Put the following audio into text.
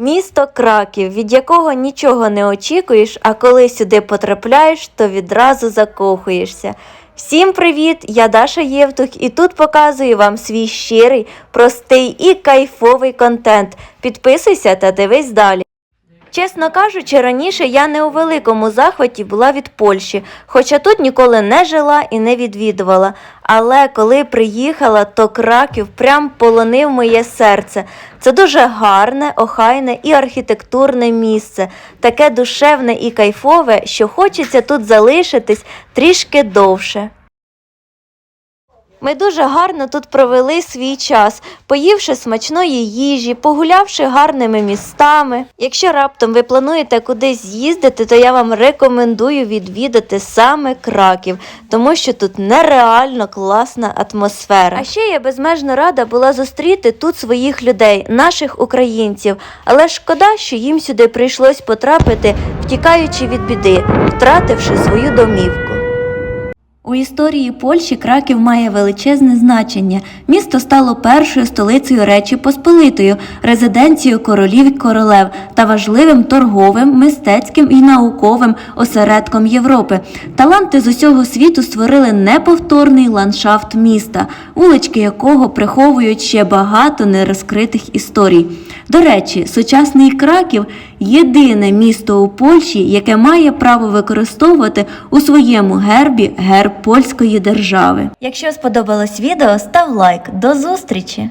Місто Краків, від якого нічого не очікуєш, а коли сюди потрапляєш, то відразу закохуєшся. Всім привіт! Я Даша Євтух і тут показую вам свій щирий, простий і кайфовий контент. Підписуйся та дивись далі. Чесно кажучи, раніше я не у великому захваті була від Польщі, хоча тут ніколи не жила і не відвідувала. Але коли приїхала, то Краків прям полонив моє серце. Це дуже гарне, охайне і архітектурне місце, таке душевне і кайфове, що хочеться тут залишитись трішки довше. Ми дуже гарно тут провели свій час, поївши смачної їжі, погулявши гарними містами. Якщо раптом ви плануєте кудись з'їздити, то я вам рекомендую відвідати саме Краків, тому що тут нереально класна атмосфера. А ще я безмежно рада була зустріти тут своїх людей, наших українців. Але шкода, що їм сюди прийшлось потрапити, втікаючи від біди, втративши свою домівку. У історії Польщі Краків має величезне значення. Місто стало першою столицею Речі Посполитою, резиденцією королів і королев та важливим торговим, мистецьким і науковим осередком Європи. Таланти з усього світу створили неповторний ландшафт міста, улички якого приховують ще багато нерозкритих історій. До речі, сучасний Краків єдине місто у Польщі, яке має право використовувати у своєму гербі герб польської держави. Якщо сподобалось відео, став лайк. До зустрічі!